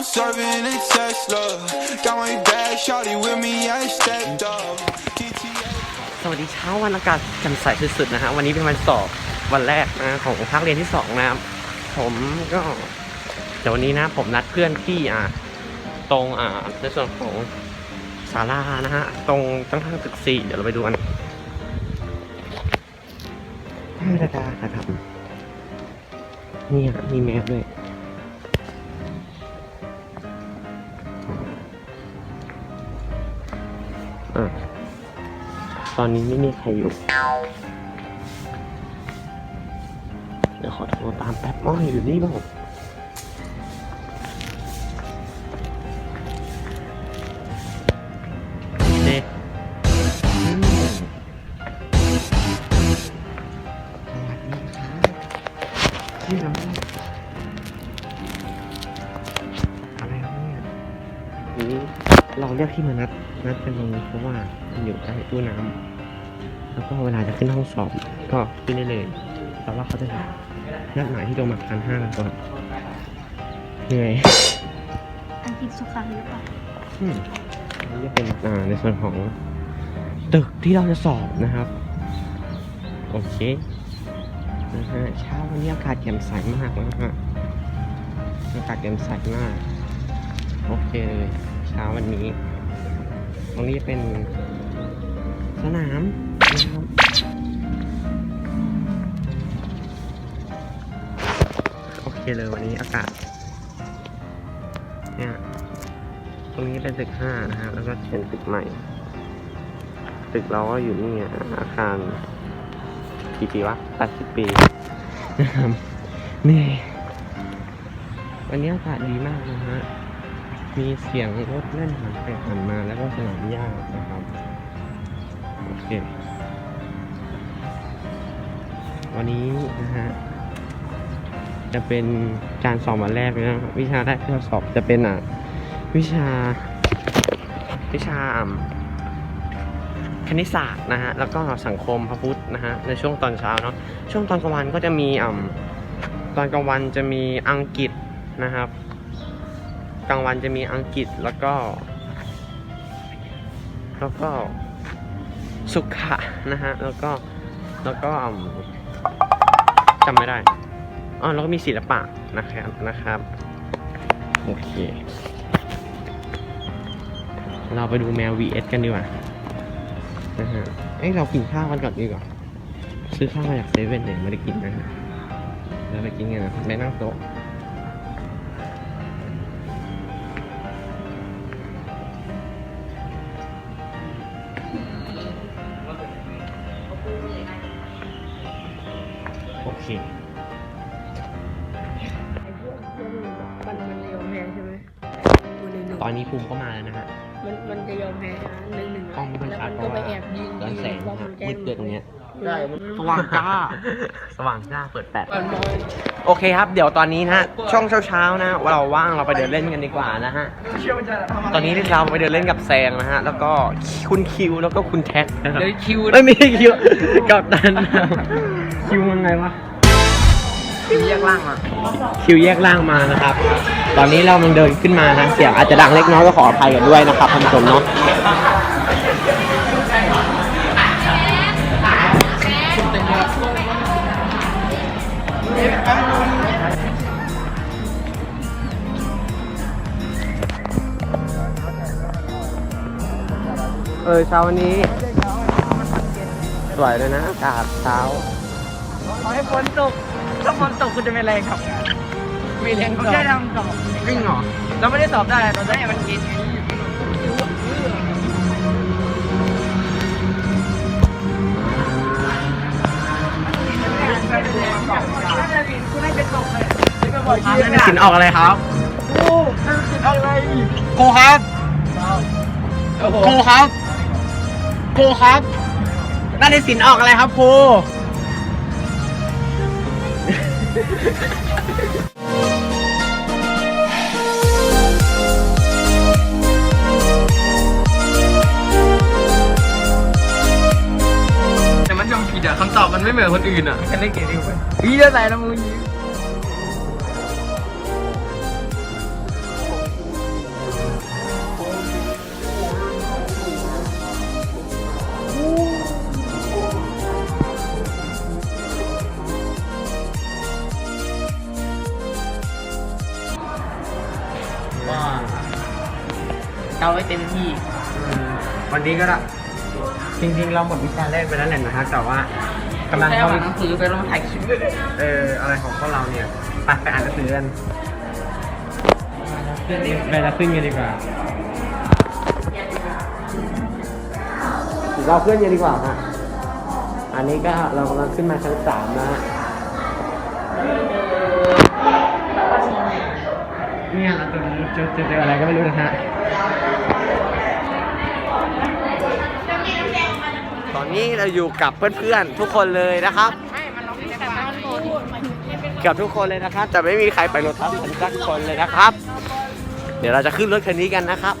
I'm serving a Tesla. Got my bag, shawty with me, I stepped up. สวัสดีเช้าวันอากาศแจ่มใสสุดๆนะฮะวันนี้เป็นวันสอบวันแรกนะของภาคเรียนที่สองนะครับผมก็เดี๋ยววันนี้นะผมนัดเพื่อนที่อ่าตรงอ่าในส่วนของศาลานะฮะตรงตั้งทางตึกสี่เดี๋ยวเราไปดูกันธรรมดาครับนี่มีแมพด้วย อ่าตอนนี้ไม่มีใครอยู่ เดี๋ยวขอโทรตามแป๊บอ้อยอยู่นี่บ้างเด็กอืมสวัสดีครับนี่เราอะไรครับเนี่ยนี่ เราเรียกที่มานัดนัดกันตรงนี้เพราะว่ามันอยู่ใกล้ตู้น้ำแล้วก็เวลาจะขึ้นห้องสอบก็ขึ้นได้เลย แต่ว่าเขาจะนัดหมายที่ตรงมาพันห้ากันก่อนเหนื่อยอังกฤษสุขังหรือเปล่าอืมอันนี้จะเป็นอ่าในส่วนของตึกที่เราจะสอบนะครับ โอเคนะฮะเช้าวันนี้อากาศแจ่มใสมากนะฮะอากาศแจ่มใสมาก โอเคเลย เช้าวันนี้ ตรงนี้เป็นสนามนะครับโอเคเลยวันนี้อากาศเนี่ยตรงนี้เป็นตึกห้านะฮะแล้วก็เป็นตึกใหม่ ตึกเราก็อยู่นี่อะอาคารกี่ปีวะแปดสิบปีนะครับนี่วันนี้อากาศดีมากนะฮะ มีเสียงรถเล่นผ่านไปผ่านมาแล้วก็สนามหญ้านะครับ โอเค วันนี้นะฮะ จะเป็นการสอบวันแรกเลยนะครับวิชาแรกที่เราสอบจะเป็นอะ วิชา วิชาคณิตศาสตร์นะฮะ แล้วก็สังคมพระพุทธนะฮะ ในช่วงตอนเช้าเนาะ ช่วงตอนกลางวันก็จะมีอ่ำตอนกลางวันจะมีอังกฤษนะครับ กลางวันจะมีอังกฤษแล้วก็ แล้วก็สุขะนะฮะ แล้วก็แล้วก็จำไม่ได้อ๋อแล้วก็มีศิลปะนะครับนะครับโอเค เราไปดูแมว vs กันดีกว่านะฮะเอ้ยเรากินข้าวกันก่อนดีกว่าซื้อข้าวมาจากเซเว่นเนี่ยไม่ได้กินนะฮะเราไปกินกันนะไปนั่งโต๊ะ โอเคมันมันจะยอมแพ้ใช่ไหมมันหนึ่งหนึ่งตอนนี้ภูมิก็มาแล้วนะฮะ มันมันจะยอมแพ้ใช่ไหมหนึ่งหนึ่งกล้องไม่ค่อยแล้วชัดมันเพก็ราะไปว่าแอบยิงย้อนแสงบอลนะมันแกล้มืงดเกินตรงเนี้ย ได้สว่างจ้า สว่างจ้าเปิดแปด มันมองโอเคครับ เดี๋ยวตอนนี้นะฮะ ช่วงเช้าๆนะเราว่างเราไปเดินเล่นกันดีกว่านะฮะตอนนี้เราไปเดินเล่นกับแซงนะฮะ แล้วก็คุณคิวแล้วก็คุณแท็กนะครับเลยคิวไม่มีคิวกับดันนะครับคิวยัง ไงวะ คิวแยกล่างอะคิวแยกล่างมานะครับ ตอนนี้เรากำลังเดินขึ้นมานะ เสียงอาจจะดังเล็กน้อยก็ขออภัยกันด้วยนะครับท่านผู้ชมเนาะเออเช้าวันนี้ สวยเลยนะอากาศเช้า ขอให้ฝนตก ถ้าฝนตกคุณจะเป็นอะไรครับไม่เรียนสอบได้ทำสอบจริงเหรอ เราไม่ได้สอบได้เราได้มันกินคุณให้เป็นตกเลยไม่บอกชื่อนักสินออกอะไรครับโอ้นักสินอะไรครูครับครูครับครูครับนักสินออกอะไรครับครู แต่มันยอมผิดอะคำตอบมันไม่เหมือนคนอื่นอะกันเล่นเกมดีกว่าอีจะใส่ละมึง เกาไว้เต็มที่ อืมวันนี้ก็ละจริงๆ เราหมดวิชาแรกไปแล้วแหละนะฮะแต่ว่ากำลังแค่เข้าอ่านหนังสือไปลองถ่ายคลิปด้วยเอออะไรของพวกเราเนี่ยไปไปอ่านหนังสือกันไปละขึ้นกันดีกว่าเราขึ้นกันดีกว่าฮะอันนี้ก็เรากำลังขึ้นมาชั้นสามนะฮะ เนี่ยเราจะเจอเจอเจออะไรก็ไม่รู้นะฮะ ตอนนี้เราอยู่กับเพื่อนๆทุกคนเลยนะครับ เกับทุกคนเลยนะครับ จะไม่มีใครไปรถทับสักคนเลยนะครับ เดี๋ยวเราจะขึ้นรถคันนี้กันนะครับ